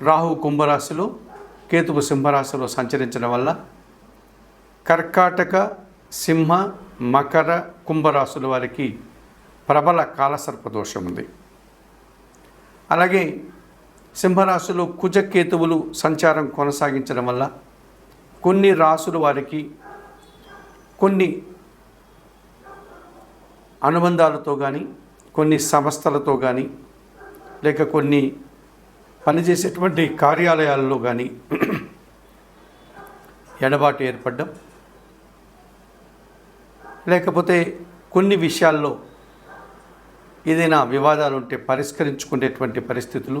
రాహు కుంభరాశిలో కేతువు సింహరాశిలో సంచరించడం వల్ల కర్కాటక సింహ మకర కుంభరాశుల వారికి ప్రబల కాలసర్ప దోషం ఉంది. అలాగే సింహరాశిలో కుజకేతువులు సంచారం కొనసాగించడం వల్ల కొన్ని రాసుల వారికి కొన్ని అనుబంధాలతో కానీ కొన్ని సంస్థలతో కానీ లేక కొన్ని పనిచేసేటువంటి కార్యాలయాల్లో కానీ ఎడబాటు ఏర్పడడం లేకపోతే కొన్ని విషయాల్లో ఏదైనా వివాదాలు ఉంటే పరిష్కరించుకునేటువంటి పరిస్థితులు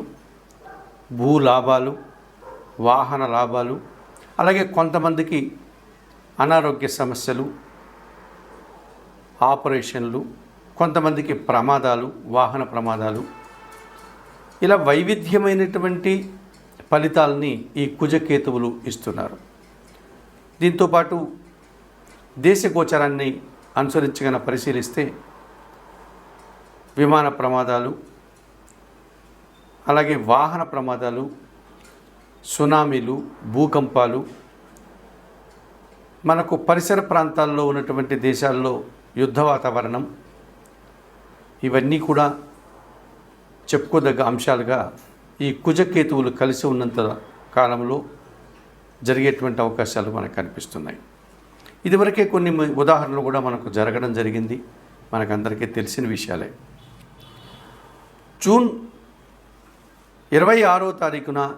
భూ లాభాలు వాహన లాభాలు అలాగే కొంతమందికి అనారోగ్య సమస్యలు ఆపరేషన్లు కొంతమందికి ప్రమాదాలు వాహన ప్రమాదాలు ఇలా వైవిధ్యమైనటువంటి ఫలితాలని ఈ కుజకేతువులు ఇస్తున్నారు. దీంతోపాటు దేశ గోచరాన్ని అనుసరించగన పరిశీలిస్తే విమాన ప్రమాదాలు అలాగే వాహన ప్రమాదాలు సునామీలు భూకంపాలు మనకు పరిసర ప్రాంతాల్లో ఉన్నటువంటి దేశాల్లో యుద్ధ వాతావరణం ఇవన్నీ కూడా చెప్పుకోదగ్గ అంశాలుగా ఈ కుజకేతువులు కలిసి ఉన్నంత కాలంలో జరిగేటువంటి అవకాశాలు మనకు కనిపిస్తున్నాయి. ఇదివరకే కొన్ని ఉదాహరణలు కూడా మనకు జరగడం జరిగింది. మనకందరికీ తెలిసిన విషయాలే. జూన్ ఇరవై ఆరో తారీఖున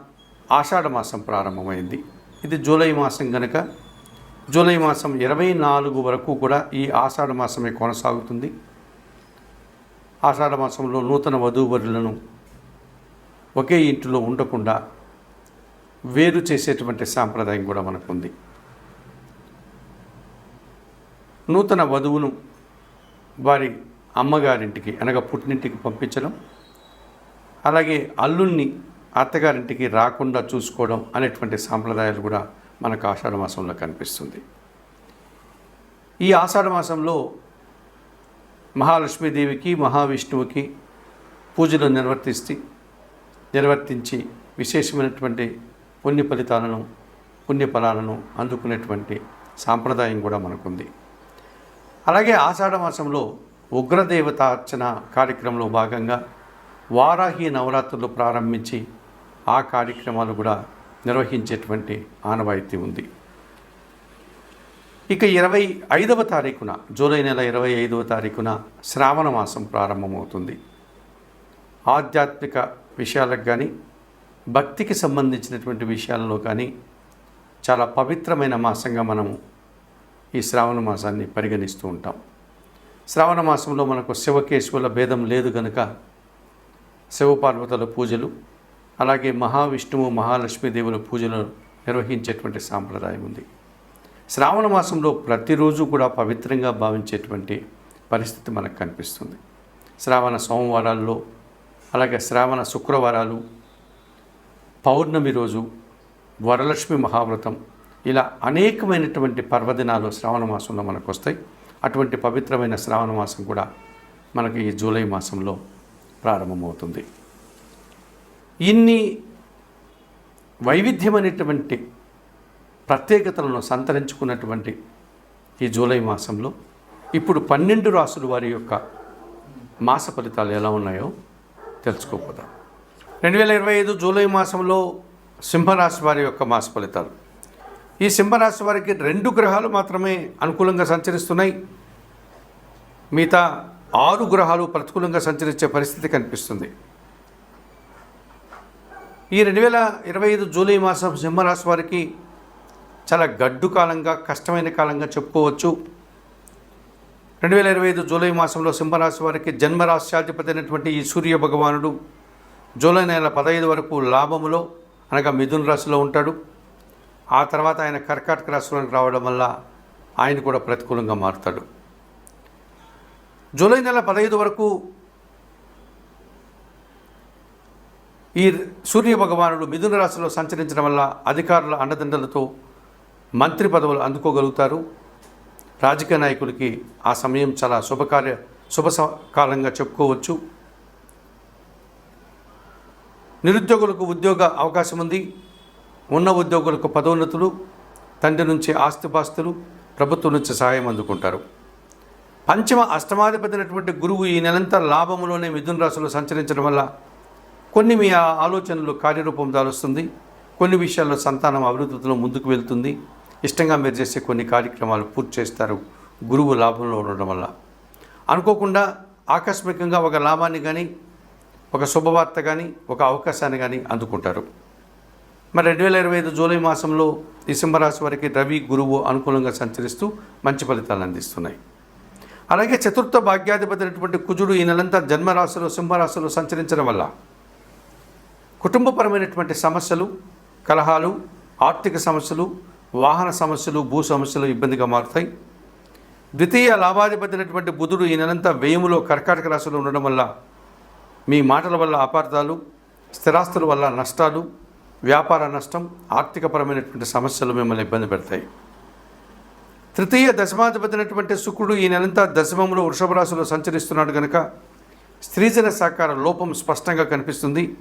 ఆషాఢ మాసం ప్రారంభమైంది. ఇది జూలై మాసం కనుక జూలై మాసం ఇరవై నాలుగు వరకు కూడా ఈ ఆషాఢ మాసమే కొనసాగుతుంది. ఆషాఢ మాసంలో నూతన వధూవరులను ఒకే ఇంటిలో ఉండకుండా వేరు చేసేటువంటి సాంప్రదాయం కూడా మనకుంది. నూతన వధువును వారి అమ్మగారింటికి అనగా పుట్టినింటికి పంపించడం అలాగే అల్లుణ్ణి అత్తగారింటికి రాకుండా చూసుకోవడం అనేటువంటి సాంప్రదాయాలు కూడా మనకు ఆషాఢ మాసంలో కనిపిస్తుంది. ఈ ఆషాఢ మాసంలో మహాలక్ష్మీదేవికి మహావిష్ణువుకి పూజలు నిర్వర్తిస్తే నిర్వర్తించి విశేషమైనటువంటి పుణ్య ఫలితాలను పుణ్య ఫలాలను అందుకునేటువంటి సాంప్రదాయం కూడా మనకుంది. అలాగే ఆషాఢ మాసంలో ఉగ్రదేవత అర్చన కార్యక్రమంలో భాగంగా వారాహి నవరాత్రులు ప్రారంభించి ఆ కార్యక్రమాలు కూడా నిర్వహించేటువంటి ఆనవాయితీ ఉంది. ఇక ఇరవై ఐదవ తారీఖున జూలై నెల ఇరవై ఐదవ తారీఖున శ్రావణ మాసం ప్రారంభమవుతుంది. ఆధ్యాత్మిక విషయాలకు కానీ భక్తికి సంబంధించినటువంటి విషయాలలో కానీ చాలా పవిత్రమైన మాసంగా మనము ఈ శ్రావణ మాసాన్ని పరిగణిస్తూ ఉంటాం. శ్రావణ మాసంలో మనకు శివకేశవుల భేదం లేదు కనుక శివపార్వతుల పూజలు అలాగే మహావిష్ణువు మహాలక్ష్మీదేవుల పూజలు నిర్వహించేటువంటి సాంప్రదాయం ఉంది. శ్రావణ మాసంలో ప్రతిరోజు కూడా పవిత్రంగా భావించేటువంటి పరిస్థితి మనకు కనిపిస్తుంది. శ్రావణ సోమవారాల్లో అలాగే శ్రావణ శుక్రవారాలు పౌర్ణమి రోజు వరలక్ష్మి మహావ్రతం ఇలా అనేకమైనటువంటి పర్వదినాలు శ్రావణ మాసంలో మనకు వస్తాయి. అటువంటి పవిత్రమైన శ్రావణ మాసం కూడా మనకి ఈ జూలై మాసంలో ప్రారంభమవుతుంది. ఇన్ని వైవిధ్యమైనటువంటి ప్రత్యేకతలను సంతరించుకున్నటువంటి ఈ జూలై మాసంలో ఇప్పుడు పన్నెండు రాసులు వారి యొక్క మాస ఫలితాలు ఎలా ఉన్నాయో తెలుసుకోపోదాం రెండు వేల ఇరవై ఐదు జూలై మాసంలో సింహరాశి వారి యొక్క మాస ఫలితాలు. ఈ సింహరాశి వారికి రెండు గ్రహాలు మాత్రమే అనుకూలంగా సంచరిస్తున్నాయి. మిగతా ఆరు గ్రహాలు ప్రతికూలంగా సంచరించే పరిస్థితి కనిపిస్తుంది. ఈ రెండు వేల ఇరవై ఐదు జూలై మాసం సింహరాశి వారికి చాలా గడ్డు కాలంగా కష్టమైన కాలంగా చెప్పుకోవచ్చు. రెండు వేల ఇరవై ఐదు జూలై మాసంలో సింహరాశి వారికి జన్మరాశ్యాధిపతి అయినటువంటి ఈ సూర్య భగవానుడు జూలై నెల పదహైదు వరకు లాభములో అనగా మిథున రాశిలో ఉంటాడు. ఆ తర్వాత ఆయన కర్కాటక రాశిలోకి రావడం వల్ల ఆయన కూడా ప్రతికూలంగా మారుతాడు. జూలై నెల పదహైదు వరకు ఈ సూర్య భగవానుడు మిథున రాశిలో సంచరించడం వల్ల అధికారుల అండదండలతో మంత్రి పదవులు అందుకోగలుగుతారు. రాజకీయ నాయకులకి ఆ సమయం చాలా శుభకార్య శుభ కాలంగా చెప్పుకోవచ్చు. నిరుద్యోగులకు ఉద్యోగ అవకాశం ఉంది. ఉన్న ఉద్యోగులకు పదోన్నతులు తండ్రి నుంచి ఆస్తిపాస్తులు ప్రభుత్వం నుంచి సహాయం అందుకుంటారు. పంచమ అష్టమాధిపతినటువంటి గురువు ఈ నెలంతా లాభములోనే మిథున రాశిలో సంచరించడం వల్ల కొన్ని మీ ఆ ఆలోచనలు కార్యరూపం దాలుస్తుంది. కొన్ని విషయాల్లో సంతానం అభివృద్ధిలో ముందుకు వెళ్తుంది. ఇష్టంగా మీరు చేసే కొన్ని కార్యక్రమాలు పూర్తి చేస్తారు. గురువు లాభంలో ఉండడం వల్ల. అనుకోకుండా ఆకస్మికంగా ఒక లాభాన్ని కానీ ఒక శుభవార్త కానీ ఒక అవకాశాన్ని కానీ అందుకుంటారు. మరి రెండు వేల ఇరవై ఐదు జూలై మాసంలో ఈ సింహరాశి వారికి రవి గురువు అనుకూలంగా సంచరిస్తూ మంచి ఫలితాలు అందిస్తున్నాయి. అలాగే చతుర్థ భాగ్యాధిపతి అయినటువంటి కుజుడు ఈ నెలంతా జన్మరాశిలో సింహరాశిలో సంచరించడం వల్ల కుటుంబపరమైనటువంటి సమస్యలు కలహాలు ఆర్థిక సమస్యలు వాహన సమస్యలు భూ సమస్యలు ఇబ్బందిగా మారుతాయి. ద్వితీయ లాభాధిపతి అయినటువంటి బుధుడు ఈ నెలంతా వ్యయములో కర్కాటక రాశిలో ఉండడం వల్ల మీ మాటల వల్ల అపార్థాలు స్థిరాస్తుల వల్ల నష్టాలు వ్యాపార నష్టం ఆర్థికపరమైనటువంటి సమస్యలు మిమ్మల్ని ఇబ్బంది పెడతాయి. తృతీయ దశమాధిపతినటువంటి శుక్రుడు ఈ నెలంతా దశమంలో వృషభ రాశిలో సంచరిస్తున్నాడు కనుక స్త్రీజన సహకార లోపం స్పష్టంగా కనిపిస్తుంది.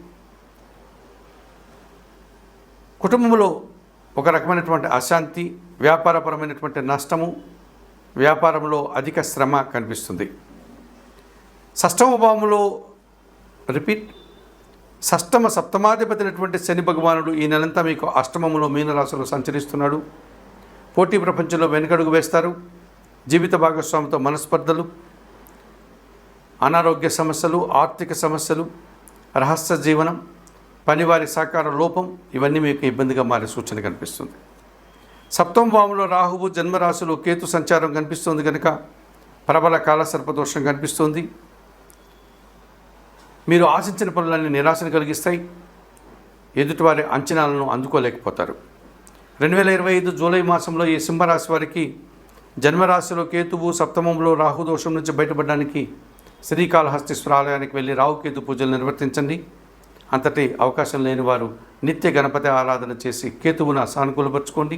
కుటుంబంలో ఒక రకమైనటువంటి అశాంతి వ్యాపారపరమైనటువంటి నష్టము వ్యాపారంలో అధిక శ్రమ కనిపిస్తుంది. షష్టమ భావంలో రిపీట్ షష్టమ సప్తమాధిపతి అయినటువంటి శని భగవానుడు ఈ నెలంతా మీకు అష్టమములో మీనరాశిలో సంచరిస్తున్నాడు. పోటీ ప్రపంచంలో వెనుకడుగు వేస్తారు. జీవిత భాగస్వామితో మనస్పర్ధలు అనారోగ్య సమస్యలు ఆర్థిక సమస్యలు రహస్య జీవనం పనివారి సహకార లోపం ఇవన్నీ మీకు ఇబ్బందిగా మారే సూచన కనిపిస్తుంది. సప్తమ భావంలో రాహువు జన్మరాశిలో కేతు సంచారం కనిపిస్తుంది కనుక ప్రబల కాలసర్పదోషం కనిపిస్తుంది. మీరు ఆశించిన పనులన్నీ నిరాశను కలిగిస్తాయి. ఎదుటివారి అంచనాలను అందుకోలేకపోతారు. రెండు వేల ఇరవై ఐదు జూలై మాసంలో ఈ సింహరాశి వారికి జన్మరాశిలో కేతువు సప్తమంలో రాహుదోషం నుంచి బయటపడడానికి శ్రీకాళహస్తీశ్వర ఆలయానికి వెళ్ళి రాహుకేతు పూజలు నిర్వర్తించండి. అంతటి అవకాశం లేని వారు నిత్య గణపతి ఆరాధన చేసి కేతువును సానుకూలపరచుకోండి.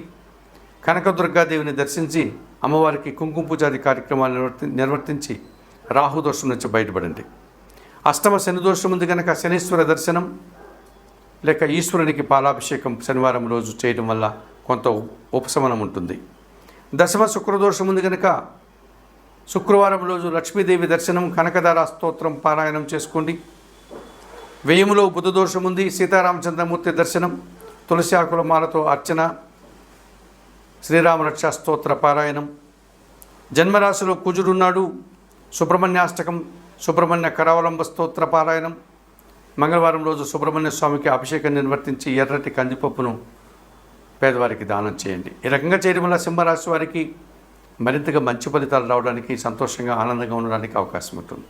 కనకదుర్గాదేవిని దర్శించి అమ్మవారికి కుంకుమ పూజాది కార్యక్రమాలు నిర్వర్తి నిర్వర్తించి రాహుదోషం నుంచి బయటపడండి. అష్టమ శని దోషం ఉంది కనుక శనీశ్వర దర్శనం లేక ఈశ్వరునికి పాలాభిషేకం శనివారం రోజు చేయడం వల్ల కొంత ఉపశమనం ఉంటుంది. దశమ శుక్రదోషం ఉంది కనుక శుక్రవారం రోజు లక్ష్మీదేవి దర్శనం కనకదార స్తోత్రం పారాయణం చేసుకోండి. వ్యయములో బుధదోషం ఉంది సీతారామచంద్రమూర్తి దర్శనం తులసి ఆకుల మాలతో అర్చన శ్రీరామరక్ష స్తోత్ర పారాయణం. జన్మరాశిలో కుజుడున్నాడు. సుబ్రహ్మణ్యాష్టకం సుబ్రహ్మణ్య కరావలంబ స్తోత్ర పారాయణం. మంగళవారం రోజు సుబ్రహ్మణ్య స్వామికి అభిషేకం నిర్వర్తించి ఎర్రటి కందిపప్పును పేదవారికి దానం చేయండి. ఈ రకంగా చేయడం వల్ల సింహరాశి వారికి మరింతగా మంచి ఫలితాలు రావడానికి సంతోషంగా ఆనందంగా ఉండడానికి అవకాశం ఉంటుంది.